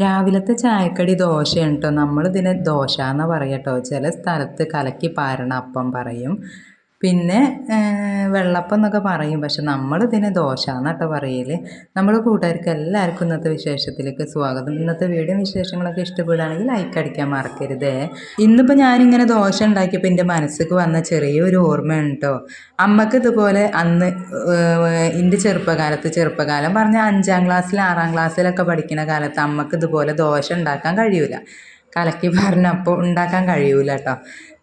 രാവിലത്തെ ചായക്കടി ദോശയാണ് കേട്ടോ നമ്മളിതിനെ ദോശ എന്ന് പറയുക കേട്ടോ ചില സ്ഥലത്ത് കലക്കി പാരണ അപ്പം പറയും. പിന്നെ വെള്ളപ്പം എന്നൊക്കെ പറയും. പക്ഷെ നമ്മൾ ഇതിന് ദോശ എന്നാട്ടോ പറയൽ നമ്മൾ കൂട്ടുകാർക്ക് എല്ലാവർക്കും ഇന്നത്തെ വിശേഷത്തിലേക്ക് സ്വാഗതം. ഇന്നത്തെ വീഡിയോ വിശേഷങ്ങളൊക്കെ ഇഷ്ടപ്പെടുകയാണെങ്കിൽ ലൈക്ക് അടിക്കാൻ മറക്കരുത്. ഇന്നിപ്പോൾ ഞാനിങ്ങനെ ദോശ ഉണ്ടാക്കിയപ്പോൾ എന്റെ മനസ്സിലേക്ക് വന്ന ചെറിയൊരു ഓർമ്മയാണ് കേട്ടോ അമ്മയ്ക്ക് ഇതുപോലെ അന്ന് എന്റെ ചെറുപ്പകാലത്ത് ചെറുപ്പകാലം പറഞ്ഞാൽ അഞ്ചാം ക്ലാസ്സിൽ ആറാം ക്ലാസ്സിലൊക്കെ പഠിക്കുന്ന കാലത്ത് അമ്മയ്ക്ക് ഇതുപോലെ ദോശ ഉണ്ടാക്കാൻ കഴിയൂല. കലക്കി പറഞ്ഞപ്പോൾ ഉണ്ടാക്കാൻ കഴിയൂല കേട്ടോ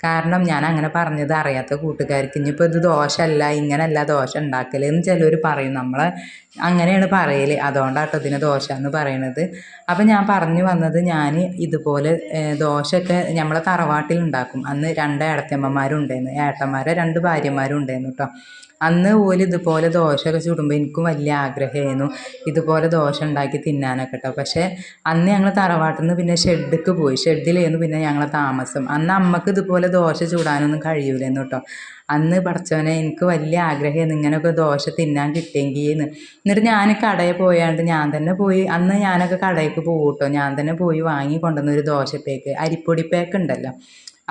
കാരണം ഞാൻ അങ്ങനെ പറഞ്ഞത് അറിയാത്ത കൂട്ടുകാർക്ക് ഇനിയിപ്പോൾ ഇത് ദോഷമല്ല ഇങ്ങനെയല്ല ദോശ ഉണ്ടാക്കൽ എന്ന് ചിലർ പറയും. നമ്മൾ അങ്ങനെയാണ് പറയൽ അതുകൊണ്ടാട്ടോ ഇതിന് ദോശ എന്ന് പറയണത്. അപ്പം ഞാൻ പറഞ്ഞു വന്നത് ഞാൻ ഇതുപോലെ ദോശയൊക്കെ നമ്മളെ തറവാട്ടിൽ ഉണ്ടാക്കും അന്ന് രണ്ട് ഏടത്തമ്മമാരുണ്ടായിരുന്നു ഏട്ടന്മാരെ രണ്ട് ഭാര്യമാരും ഉണ്ടായിരുന്നു കേട്ടോ അന്ന് പോലും ഇതുപോലെ ദോശയൊക്കെ ചുടുമ്പോൾ എനിക്കും വലിയ ആഗ്രഹമായിരുന്നു ഇതുപോലെ ദോശ ഉണ്ടാക്കി തിന്നാനൊക്കെ കേട്ടോ പക്ഷേ അന്ന് ഞങ്ങൾ തറവാട്ടിൽ നിന്ന് പിന്നെ ഷെഡിലേക്ക് പോയി. ഷെഡിലായിരുന്നു പിന്നെ ഞങ്ങളെ താമസം. അന്ന് അമ്മയ്ക്ക് ഇതുപോലെ ദോശ ചൂടാനൊന്നും കഴിയൂലെന്ന് കേട്ടോ അന്ന് പഠിച്ചവനെ എനിക്ക് വലിയ ആഗ്രഹമായിരുന്നു ഇങ്ങനെയൊക്കെ ദോശ തിന്നാൻ കിട്ടിയെങ്കിൽ എന്ന് എന്നിട്ട് ഞാൻ കടയിൽ പോയാണ്ട് ഞാൻ തന്നെ പോയി അന്ന് ഞാനൊക്കെ കടയിലേക്ക് പോകും കേട്ടോ ഞാൻ തന്നെ പോയി വാങ്ങി കൊണ്ടുവന്ന ഒരു ദോശപ്പേക്ക് അരിപ്പൊടി പേക്ക് ഉണ്ടല്ലോ.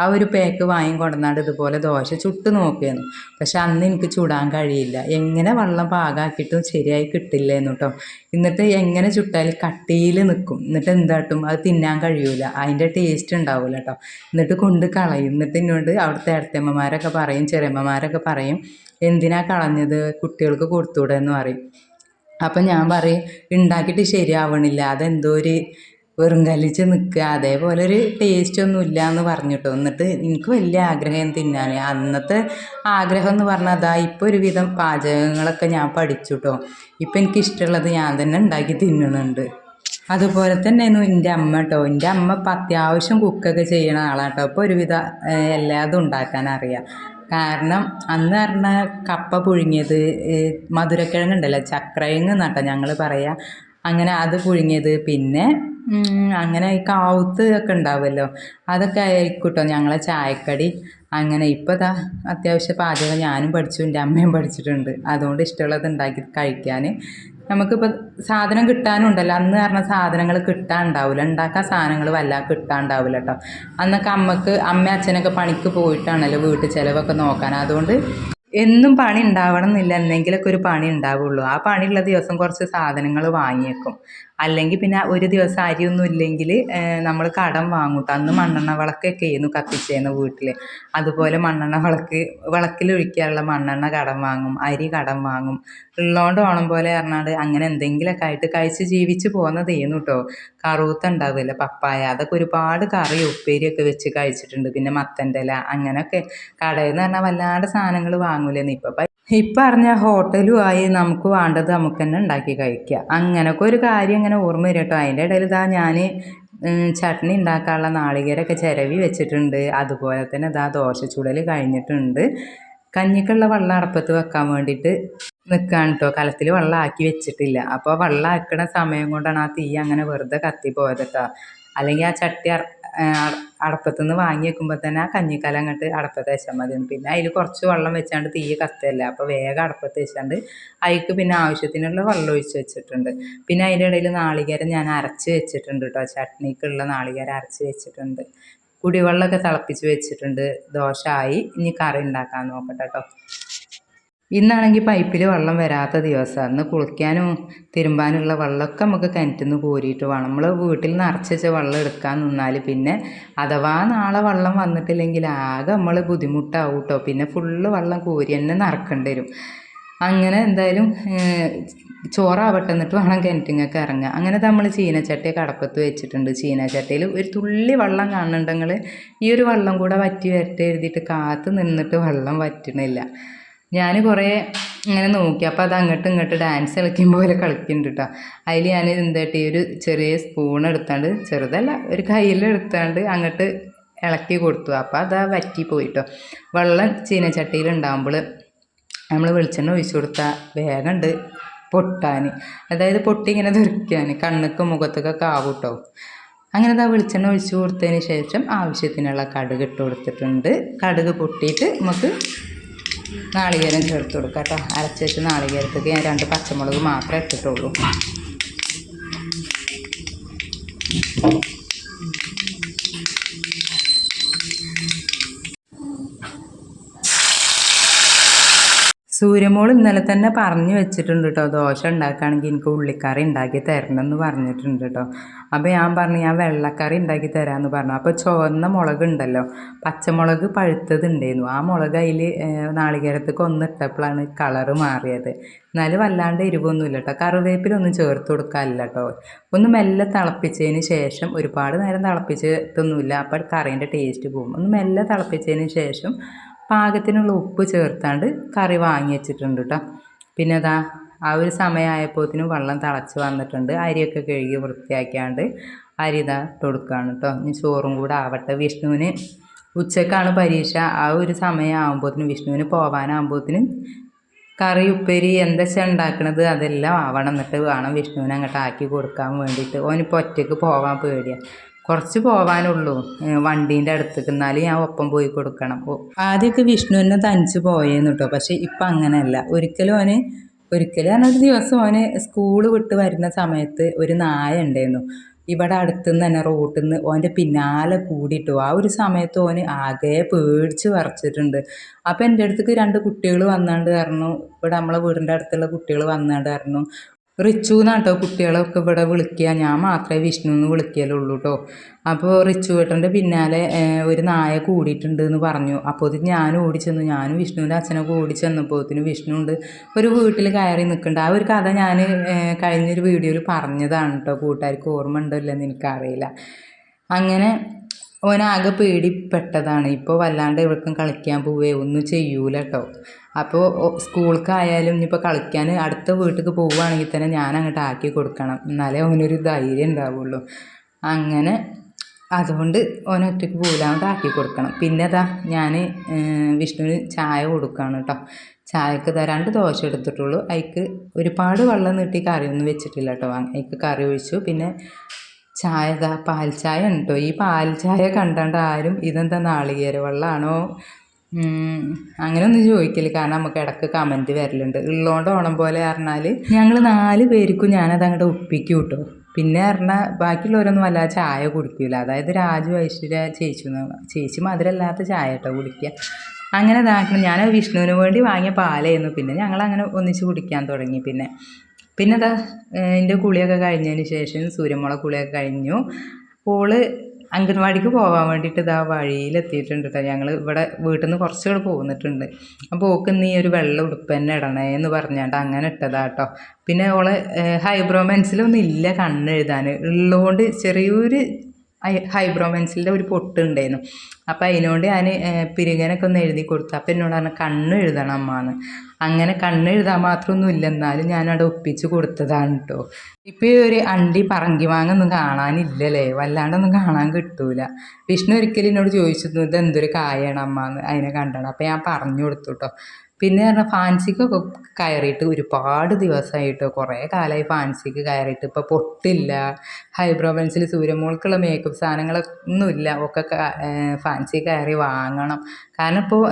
ആ ഒരു പാക്ക് വാങ്ങി കൊണ്ടുവന്നാണ്ട് ഇതുപോലെ ദോശ ചുട്ട് നോക്കിയിരുന്നു പക്ഷെ അന്ന് എനിക്ക് ചുടാൻ കഴിയില്ല. എങ്ങനെ വെള്ളം പാകാക്കിയിട്ടും ശരിയായി കിട്ടില്ലായിരുന്നു കേട്ടോ എന്നിട്ട് എങ്ങനെ ചുട്ടാൽ കട്ടിയിൽ നിൽക്കും എന്നിട്ട് എന്താട്ടും അത് തിന്നാൻ കഴിയൂല. അതിന്റെ ടേസ്റ്റ് ഉണ്ടാവില്ല കേട്ടോ എന്നിട്ട് കൊണ്ട് കളയും. എന്നിട്ട് എന്നോട് അവിടുത്തെ അടുത്തമ്മമാരൊക്കെ പറയും ചെറിയമ്മമാരൊക്കെ പറയും എന്തിനാ കളഞ്ഞത്? കുട്ടികൾക്ക് കൊടുത്തൂടെ എന്ന് പറയും. അപ്പം ഞാൻ പറയും ഉണ്ടാക്കിയിട്ട് ശരിയാവണില്ല. അതെന്തോ ഒരു വെറും കലിച്ച് നിൽക്കുക അതേപോലെ ഒരു ടേസ്റ്റ് ഒന്നും ഇല്ല എന്ന് പറഞ്ഞിട്ടോ. എന്നിട്ട് എനിക്ക് വലിയ ആഗ്രഹം തിന്നാൻ അന്നത്തെ ആഗ്രഹം എന്ന് പറഞ്ഞാൽ അതാ ഇപ്പോൾ ഒരുവിധം പാചകങ്ങളൊക്കെ ഞാൻ പഠിച്ചു കേട്ടോ ഇപ്പം എനിക്കിഷ്ടമുള്ളത് ഞാൻ തന്നെ ഉണ്ടാക്കി തിന്നുന്നുണ്ട് അതുപോലെ തന്നെ എന്റെ അമ്മ കേട്ടോ എന്റെ അമ്മ ഇപ്പം അത്യാവശ്യം കുക്കൊക്കെ ചെയ്യണ ആളാണ് കേട്ടോ ഇപ്പോൾ ഒരുവിധ എല്ലാതും ഉണ്ടാക്കാൻ അറിയാം. കാരണം അന്ന് പറഞ്ഞാൽ കപ്പ പുഴുങ്ങിയത് മധുരക്കിഴങ്ങ് മധുരക്കിഴങ്ങുണ്ടല്ലോ ചക്രയങ്ങ് എന്നാട്ടോ ഞങ്ങൾ പറയാം. അങ്ങനെ അത് പുഴുങ്ങിയത്. പിന്നെ അങ്ങനെ ഈ കാവുത്ത് ഒക്കെ ഉണ്ടാവുമല്ലോ അതൊക്കെ ആയിക്കൂട്ടോ ഞങ്ങളെ ചായക്കടി. അങ്ങനെ ഇപ്പോൾ ഇതാ അത്യാവശ്യം പാചകം ഞാനും പഠിച്ചു എന്റെ അമ്മയും പഠിച്ചിട്ടുണ്ട്. അതുകൊണ്ട് ഇഷ്ടമുള്ളത് ഉണ്ടാക്കി കഴിക്കാൻ നമുക്കിപ്പോൾ സാധനം കിട്ടാനുണ്ടല്ലോ. അന്ന് പറഞ്ഞ സാധനങ്ങൾ കിട്ടാണ്ടാവില്ല ഉണ്ടാക്കാൻ സാധനങ്ങൾ വല്ല കിട്ടാണ്ടാവില്ല കേട്ടോ അന്നൊക്കെ അമ്മയ്ക്ക് അമ്മ അച്ഛനൊക്കെ പണിക്ക് പോയിട്ടാണല്ലോ വീട്ടിൽ ചിലവൊക്കെ നോക്കാൻ. അതുകൊണ്ട് എന്നും പണി ഉണ്ടാവണം എന്നില്ല എന്തെങ്കിലുമൊക്കെ ഒരു പണി ഉണ്ടാവുള്ളൂ. ആ പണിയുള്ള ദിവസം കുറച്ച് സാധനങ്ങൾ വാങ്ങിയേക്കും. അല്ലെങ്കിൽ പിന്നെ ഒരു ദിവസം അരിയൊന്നും ഇല്ലെങ്കിൽ നമ്മൾ കടം വാങ്ങും അന്ന് മണ്ണെണ്ണ വിളക്കൊക്കെ ആയിരുന്നു കത്തിച്ചേന്ന് വീട്ടിൽ അതുപോലെ മണ്ണെണ്ണ വിളക്ക് വിളക്കിൽ ഒഴിക്കാനുള്ള മണ്ണെണ്ണ കടം വാങ്ങും അരി കടം വാങ്ങും. ഉള്ളതുകൊണ്ട് ഓണം പോലെ പറഞ്ഞാൽ അങ്ങനെ എന്തെങ്കിലുമൊക്കെ ആയിട്ട് കഴിച്ച് ജീവിച്ച് പോകുന്നതേന്നു കേട്ടോ കറുത്ത ഉണ്ടാവില്ല പപ്പായ അതൊക്കെ ഒരുപാട് കറി ഉപ്പേരിയൊക്കെ വെച്ച് കഴിച്ചിട്ടുണ്ട്. പിന്നെ മത്തന്റെ ഇല അങ്ങനെയൊക്കെ കടയിൽ നിന്ന് പറഞ്ഞാൽ വല്ലാണ്ട് സാധനങ്ങൾ വാങ്ങൂലെന്ന്. ഇപ്പം ഇപ്പം അറിഞ്ഞ ഹോട്ടലുമായി നമുക്ക് വേണ്ടത് നമുക്ക് തന്നെ ഉണ്ടാക്കി കഴിക്കുക അങ്ങനെയൊക്കെ ഒരു കാര്യം ഇങ്ങനെ ഓർമ്മ വരും കേട്ടോ. അതിന്റെ ഇടയിൽ ഇതാ ഞാൻ ചട്നി ഉണ്ടാക്കാനുള്ള നാളികേരമൊക്കെ ചിരവി വെച്ചിട്ടുണ്ട്. അതുപോലെ തന്നെ ഇതാ ദോശ ചുടൽ കഴിഞ്ഞിട്ടുണ്ട്. കഞ്ഞിക്കുള്ള വെള്ളം അടപ്പത്ത് വെക്കാൻ വേണ്ടിയിട്ട് നിൽക്കുകയാണ് കേട്ടോ. കലത്തിൽ വെള്ളം ആക്കി വെച്ചിട്ടില്ല. അപ്പോൾ വെള്ളം ആക്കണ സമയം കൊണ്ടാണ് ആ തീ അങ്ങനെ വെറുതെ കത്തി പോയത് കേട്ടോ. അല്ലെങ്കിൽ ആ ചട്ടി അടപ്പത്തു നിന്ന് വാങ്ങി വെക്കുമ്പോൾ തന്നെ ആ കഞ്ഞിക്കലം അങ്ങോട്ട് അടപ്പത്ത് വെച്ചാൽ മതി. പിന്നെ അതിൽ കുറച്ച് വെള്ളം വെച്ചാണ്ട് തീ കത്തല്ല അപ്പോൾ വേഗം അടപ്പത്ത് വെച്ചാണ്ട് അതിക്ക് പിന്നെ ആവശ്യത്തിനുള്ള വെള്ളം ഒഴിച്ച് വെച്ചിട്ടുണ്ട്. പിന്നെ അതിന്റെ ഇടയിൽ നാളികേരം ഞാൻ അരച്ച് വെച്ചിട്ടുണ്ട് കേട്ടോ ചട്നിക്കുള്ള നാളികേരം അരച്ച് വെച്ചിട്ടുണ്ട്. കുടിവെള്ളമൊക്കെ തിളപ്പിച്ച് വെച്ചിട്ടുണ്ട്. ദോശ ആയി. ഇനി കറി ഉണ്ടാക്കാൻ നോക്കട്ടെ കേട്ടോ ഇന്നാണെങ്കിൽ പൈപ്പിൽ വെള്ളം വരാത്ത ദിവസമാണ് അന്ന് കുളിക്കാനും തിരുമ്പാനുള്ള വെള്ളമൊക്കെ നമുക്ക് കിണറ്റിൽ നിന്ന് കോരിയിട്ട് വേണം. നമ്മൾ വീട്ടിൽ നിറച്ച് വെച്ച വെള്ളം എടുക്കാൻ നിന്നാൽ പിന്നെ അഥവാ നാളെ വെള്ളം വന്നിട്ടില്ലെങ്കിൽ ആകെ നമ്മൾ ബുദ്ധിമുട്ടാവും കേട്ടോ പിന്നെ ഫുള്ള് വെള്ളം കോരി തന്നെ നിറക്കേണ്ടി വരും. അങ്ങനെ എന്തായാലും ചോറാവട്ടെ എന്നിട്ട് വേണം കിണറ്റിങ്ങൊക്കെ ഇറങ്ങുക അങ്ങനെ നമ്മൾ ചീനച്ചട്ടി കടപ്പത്ത് വെച്ചിട്ടുണ്ട്. ചീനച്ചട്ടിയിൽ ഒരു തുള്ളി വെള്ളം കാണുന്നുണ്ടെങ്കിൽ ഈ ഒരു വെള്ളം കൂടെ വറ്റി വരട്ടെ എഴുതിയിട്ട് കാത്ത് നിന്നിട്ട് വെള്ളം വറ്റണില്ല. ഞാൻ കുറേ ഇങ്ങനെ നോക്കി. അപ്പോൾ അത് അങ്ങോട്ടും ഇങ്ങോട്ട് ഡാൻസ് കളിക്കും പോലെ കളിക്കുന്നുണ്ട് കേട്ടോ അതിൽ ഞാൻ എന്താട്ടി? ഒരു ചെറിയ സ്പൂൺ എടുത്താണ്ട് ചെറുതല്ല ഒരു കയ്യിലെടുത്താണ്ട് അങ്ങോട്ട് ഇളക്കി കൊടുത്തു. അപ്പോൾ അത് വറ്റി പോയിട്ടോ വെള്ളം ചീനച്ചട്ടിയിൽ ഉണ്ടാകുമ്പോൾ നമ്മൾ വെളിച്ചെണ്ണ ഒഴിച്ചു കൊടുത്താൽ വേഗമുണ്ട് പൊട്ടാൻ അതായത് പൊട്ടി ഇങ്ങനെ തെറിക്കാൻ കണ്ണുക്കും മുഖത്തൊക്കെ ആവൂട്ടോ അങ്ങനെ അത് വെളിച്ചെണ്ണ ഒഴിച്ചു കൊടുത്തതിന് ശേഷം ആവശ്യത്തിനുള്ള കടുക് ഇട്ട് കൊടുത്തിട്ടുണ്ട്. കടുക് പൊട്ടിയിട്ട് നമുക്ക് നാളികേരം ചേർത്ത് കൊടുക്കാം കേട്ടോ. അരച്ച് വെച്ച് നാളികേരത്തേക്ക് ഞാൻ രണ്ട് പച്ചമുളക് മാത്രമേ ഇട്ടിട്ടുള്ളൂ. സൂര്യമോൾ ഇന്നലെ തന്നെ പറഞ്ഞു വെച്ചിട്ടുണ്ട് കേട്ടോ ദോശ ഉണ്ടാക്കുകയാണെങ്കിൽ എനിക്ക് ഉള്ളിക്കറി ഉണ്ടാക്കി തരണം എന്ന് പറഞ്ഞിട്ടുണ്ട് കേട്ടോ അപ്പോൾ ഞാൻ പറഞ്ഞു ഞാൻ വെള്ളക്കറി ഉണ്ടാക്കി തരാമെന്ന് പറഞ്ഞു. അപ്പോൾ ചുവന്ന മുളക് ഉണ്ടല്ലോ പച്ചമുളക് പഴുത്തത് ഉണ്ടായിരുന്നു ആ മുളക് അതിൽ നാളികേരത്തേക്ക് ഒന്നിട്ടപ്പോഴാണ് കളറ് മാറിയത്. എന്നാലും വല്ലാണ്ട് എരിവൊന്നുമില്ല കേട്ടോ കറിവേപ്പിലൊന്നും ചേർത്ത് കൊടുക്കാനില്ല കേട്ടോ ഒന്ന് മെല്ലെ തിളപ്പിച്ചതിന് ശേഷം ഒരുപാട് നേരം തിളപ്പിച്ചിട്ടൊന്നുമില്ല. അപ്പോൾ കറീന്റെ ടേസ്റ്റ് പോകും. ഒന്ന് മെല്ലെ തിളപ്പിച്ചതിന് ശേഷം പാകത്തിനുള്ള ഉപ്പ് ചേർത്താണ്ട് കറി വാങ്ങി വെച്ചിട്ടുണ്ട് കേട്ടോ പിന്നെ അതാ ആ ഒരു സമയമായപ്പോഴത്തേനും വെള്ളം തിളച്ച് വന്നിട്ടുണ്ട്. അരിയൊക്കെ കഴുകി വൃത്തിയാക്കിയാണ്ട് അരി ഇതാ കൊടുക്കുകയാണ് കേട്ടോ ഇനി ചോറും കൂടെ ആവട്ടെ വിഷ്ണുവിന്. ഉച്ചക്കാണ് പരീക്ഷ. ആ ഒരു സമയമാകുമ്പോഴത്തേനും വിഷ്ണുവിന് പോകാനാകുമ്പോഴത്തേനും കറി ഉപ്പേരി എന്തൊക്കെ ഉണ്ടാക്കണത് അതെല്ലാം ആവണം എന്നിട്ട് വേണം വിഷ്ണുവിനെ അങ്ങോട്ട് ആക്കി കൊടുക്കാൻ വേണ്ടിയിട്ട്. ഓനിപ്പോൾ ഒറ്റയ്ക്ക് പോകാൻ പേടിയാണ് കുറച്ച് പോവാനുള്ളൂ. വണ്ടീന്റെ അടുത്തേക്ക്. എന്നാലും ഞാൻ ഒപ്പം പോയി കൊടുക്കണം. ആദ്യമൊക്കെ വിഷ്ണുവിനെ തനിച്ച് പോയേന്ന് കേട്ടോ പക്ഷേ ഇപ്പം അങ്ങനെയല്ല. ഒരിക്കലും അവന് ഒരിക്കലും പറഞ്ഞ ഒരു ദിവസം അവന് സ്കൂൾ വിട്ട് വരുന്ന സമയത്ത് ഒരു നായ ഉണ്ടായിരുന്നു ഇവിടെ അടുത്തുനിന്ന് തന്നെ റോട്ടിൽ നിന്ന് ഓന്റെ പിന്നാലെ കൂടിയിട്ടു. ആ ഒരു സമയത്ത് ഓന് ആകെ പേടിച്ച് വരച്ചിട്ടുണ്ട് അപ്പം എന്റെ അടുത്തേക്ക് രണ്ട് കുട്ടികൾ വന്നാണ്ട് പറഞ്ഞു. ഇവിടെ നമ്മളെ വീടിന്റെ അടുത്തുള്ള കുട്ടികൾ വന്നാണ്ട് പറഞ്ഞു. റിച്ചു എന്നാട്ടോ കുട്ടികളൊക്കെ ഇവിടെ വിളിക്കുക. ഞാൻ മാത്രമേ വിഷ്ണു എന്ന് വിളിക്കലുള്ളൂ കേട്ടോ അപ്പോൾ റിച്ചു ഏട്ടന്റെ പിന്നാലെ ഒരു നായ കൂടിയിട്ടുണ്ട് എന്ന് പറഞ്ഞു. അപ്പോൾ ഇത് ഞാൻ ഓടിച്ചെന്നു ഞാനും വിഷ്ണുവിന്റെ അച്ഛനൊക്കെ ഓടിച്ചെന്നപ്പോഴത്തേനും വിഷ്ണു ഉണ്ട് ഒരു വീട്ടിൽ കയറി നിൽക്കുന്നുണ്ട്. ആ ഒരു കഥ ഞാൻ കഴിഞ്ഞൊരു വീഡിയോയിൽ പറഞ്ഞതാണ് കേട്ടോ കൂട്ടുകാർക്ക് ഓർമ്മ ഉണ്ടോ ഇല്ലെന്ന് എനിക്കറിയില്ല. അങ്ങനെ ഓനാകെ പേടിപ്പെട്ടതാണ്. ഇപ്പോൾ വല്ലാണ്ട് എവിടേക്കും കളിക്കാൻ പോവേ ഒന്നും ചെയ്യൂല കേട്ടോ അപ്പോൾ സ്കൂൾക്കായാലും ഇനിയിപ്പോൾ കളിക്കാൻ അടുത്ത വീട്ടിലേക്ക് പോവുകയാണെങ്കിൽ തന്നെ ഞാൻ അങ്ങോട്ട് ആക്കി കൊടുക്കണം. എന്നാലേ അവനൊരു ധൈര്യം ഉണ്ടാവുള്ളൂ. അങ്ങനെ അതുകൊണ്ട് ഓൻ ഒറ്റയ്ക്ക് പോകില്ലാണ്ട് ആക്കി കൊടുക്കണം. പിന്നെ അതാ ഞാൻ വിഷ്ണുവിന് ചായ കൊടുക്കുകയാണ് കേട്ടോ ചായക്ക് ഇതാ രണ്ട് ദോശ എടുത്തിട്ടുള്ളൂ. അതിക്ക് ഒരുപാട് വെള്ളം നീട്ടി കറിയൊന്നും വെച്ചിട്ടില്ല കേട്ടോ അതിക്ക് കറി ഒഴിച്ചു. പിന്നെ ചായ പാൽ ചായ ഉണ്ടോ? ഈ പാൽ ചായ കണ്ടാണ്ട് ആരും ഇതെന്താ നാളികേര വെള്ളമാണോ അങ്ങനെയൊന്നും ചോദിക്കില്ല കാരണം നമുക്ക് ഇടയ്ക്ക് കമന്റ് വരലുണ്ട്. ഉള്ളതുകൊണ്ട് ഓണം പോലെ പറഞ്ഞാൽ ഞങ്ങൾ നാല് പേർക്കും ഞാനത് അങ്ങോട്ട് ഒപ്പിക്കും കേട്ടോ പിന്നെ പറഞ്ഞാൽ ബാക്കിയുള്ളവരൊന്നും വല്ലാതെ ചായ കുടിക്കില്ല അതായത് രാജു ഐശ്വര്യ ചേച്ചി ചേച്ചി മധുരമില്ലാത്ത ചായ കേട്ടോ കുടിക്കുക അങ്ങനെ ഇതാക്കണം. ഞാൻ വിഷ്ണുവിന് വേണ്ടി വാങ്ങിയ പാലായിരുന്നു. പിന്നെ ഞങ്ങൾ അങ്ങനെ ഒന്നിച്ച് കുടിക്കാൻ തുടങ്ങി. പിന്നെ പിന്നെ അതാ എന്റെ കുളിയൊക്കെ കഴിഞ്ഞതിന് ശേഷം സൂര്യമുള കുളിയൊക്കെ കഴിഞ്ഞു. ഓൾ അംഗൻവാടിക്ക് പോകാൻ വേണ്ടിയിട്ട് ഇതാ വഴിയിലെത്തിയിട്ടുണ്ട് കേട്ടോ ഞങ്ങൾ ഇവിടെ വീട്ടിൽ നിന്ന് കുറച്ചുകൂടെ പോന്നിട്ടുണ്ട്. അപ്പോൾ ഓക്ക് നീ ഒരു വെള്ള ഉടുപ്പ് തന്നെ ഇടണേ എന്ന് പറഞ്ഞാണ്ട് അങ്ങനെ ഇട്ടതാ കേട്ടോ പിന്നെ ഓളെ ഹൈബ്രോ പെൻസിലൊന്നും ഇല്ല കണ്ണെഴുതാൻ ഉള്ളതുകൊണ്ട് ചെറിയൊരു ഹൈബ്രോ പെൻസിലിന്റെ ഒരു പൊട്ടുണ്ടായിരുന്നു അപ്പം അതിനോട് ഞാൻ പിരികനൊക്കെ ഒന്ന് എഴുതി കൊടുത്തു. അപ്പം എന്നോട് പറഞ്ഞു കണ്ണ് എഴുതണം അമ്മാന്ന്. അങ്ങനെ കണ്ണ് എഴുതാൻ മാത്രമൊന്നും ഇല്ല. എന്നാലും ഞാനവിടെ ഒപ്പിച്ച് കൊടുത്തതാണ് കേട്ടോ ഇപ്പം ഈ ഒരു അണ്ടി പറങ്കി വാങ്ങൊന്നും കാണാനില്ലല്ലേ? വല്ലാണ്ടൊന്നും കാണാൻ കിട്ടൂല. വിഷ്ണു ഒരിക്കലും എന്നോട് ചോദിച്ചിരുന്നു ഇത് എന്തൊരു കായാണ് അമ്മ എന്ന് അതിനെ കണ്ടണം അപ്പം ഞാൻ പറഞ്ഞു കൊടുത്തു കേട്ടോ പിന്നെ പറഞ്ഞാൽ ഫാൻസിക്ക് കയറിയിട്ട് ഒരുപാട് ദിവസമായിട്ട് കുറേ കാലമായി ഫാൻസിക്ക് കയറിയിട്ട്. ഇപ്പോൾ പൊട്ടില്ല. ഹൈബ്രോ പെൻസിൽ സൂര്യമോൾക്കുള്ള മേക്കപ്പ് സാധനങ്ങളൊന്നുമില്ല. ഒക്കെ ഫാൻസി കയറി വാങ്ങണം. കാരണം ഇപ്പോൾ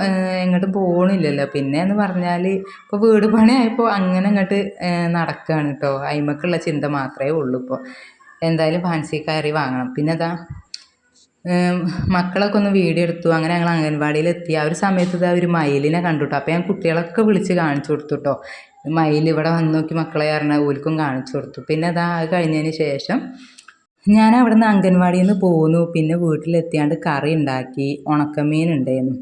എങ്ങോട്ടും പോകണില്ലല്ലോ പിന്നെ എന്ന് പറഞ്ഞാൽ ഇപ്പോൾ വീട് പണിയായപ്പോൾ അങ്ങനെ അങ്ങോട്ട് നടക്കുകയാണ് കേട്ടോ അയിമക്കുള്ള ചിന്ത മാത്രമേ ഉള്ളൂ ഇപ്പോൾ എന്തായാലും ഫാൻസി കയറി വാങ്ങണം. പിന്നെ അതാ മക്കളൊക്കെ ഒന്ന് വീഡിയോ എടുത്തു. അങ്ങനെ ഞങ്ങൾ അംഗൻവാടിയിൽ എത്തി ആ ഒരു സമയത്ത് ഇതാ ഒരു മയിലിനെ കണ്ടു കേട്ടോ അപ്പോൾ ഞാൻ കുട്ടികളൊക്കെ വിളിച്ച് കാണിച്ചു കൊടുത്തു കേട്ടോ മയിൽ ഇവിടെ വന്ന് നോക്കി മക്കളെ പറഞ്ഞാൽ ഓൽക്കും കാണിച്ചു കൊടുത്തു. പിന്നെ അതാ അത് കഴിഞ്ഞതിന് ശേഷം ഞാൻ അവിടെ നിന്ന് അംഗൻവാടിയിൽ നിന്ന് പോന്നു. പിന്നെ വീട്ടിലെത്തിയാണ്ട് കറി ഉണ്ടാക്കി. ഉണക്കമീൻ ഉണ്ടായിരുന്നു.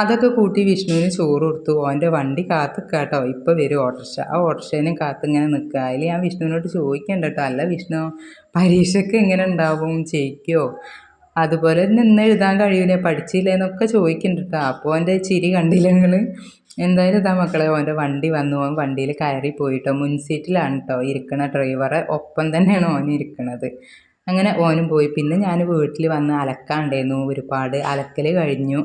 അതൊക്കെ കൂട്ടി വിഷ്ണുവിന് ചോറ് കൊടുത്തു. ഓന്റെ വണ്ടി കാത്ത് കേട്ടോ ഇപ്പോൾ വരും ഓട്ടർഷ ആ ഓട്ടർഷേനും കാത്ത് ഇങ്ങനെ നിൽക്കുക. അതിൽ ഞാൻ വിഷ്ണുവിനോട് ചോദിക്കണ്ട കേട്ടോ. അല്ല വിഷ്ണു പരീക്ഷയ്ക്ക് എങ്ങനെ ഉണ്ടാവും? ജയിക്കുമോ അതുപോലെ നിന്ന് എഴുതാൻ കഴിയൂലേ പഠിച്ചില്ല എന്നൊക്കെ ചോദിക്കുന്നുണ്ട് അപ്പോൾ എന്റെ ചിരി കണ്ടില്ല എന്തായാലും ഇതാ മക്കളെ ഓന്റെ വണ്ടി വന്നു. ഓൻ വണ്ടിയിൽ കയറി പോയിട്ടോ. മുൻസീറ്റിലാണ് കേട്ടോ ഇരിക്കണ ഡ്രൈവറെ ഒപ്പം തന്നെയാണ് ഓൻ ഇരിക്കണത്. അങ്ങനെ ഓനും പോയി. പിന്നെ ഞാൻ വീട്ടിൽ വന്ന് അലക്കാണ്ടായിരുന്നു. ഒരുപാട് അലക്കൽ കഴിഞ്ഞു.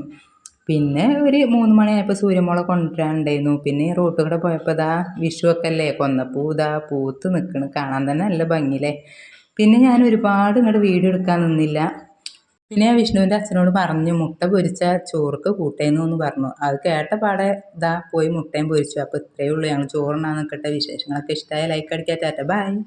പിന്നെ ഒരു മൂന്ന് മണിയായപ്പോൾ സൂര്യമുള കൊണ്ടുവരാണ്ടായിരുന്നു. പിന്നെ റോട്ടിൽ കൂടെ പോയപ്പോൾ ഇതാ വിഷുവൊക്കെ അല്ലേ കൊന്നപ്പൂ ഇതാ പൂത്ത് നിൽക്കണ് കാണാൻ തന്നെ നല്ല ഭംഗിയില്ലേ? പിന്നെ ഞാൻ ഒരുപാട് ഇങ്ങോട്ട് വീഡിയോ എടുക്കാൻ നിന്നില്ല. പിന്നെ വിഷ്ണുവിന്റെ അച്ഛനോട് പറഞ്ഞു മുട്ട പൊരിച്ച ചോറുക്ക് കൂട്ടേന്നു എന്ന് പറഞ്ഞു. അത് കേട്ട പാടെ ഇതാ പോയി മുട്ടയും പൊരിച്ചു. അപ്പോൾ ഇത്രയേ ഉള്ളൂ ഞങ്ങൾ ചോറുണ്ണാൻ നിൽക്കട്ടെ വിശേഷങ്ങളൊക്കെ ഇഷ്ടമായ ലൈക്ക് അടിക്കാറ്റാറ്റ ബൈ.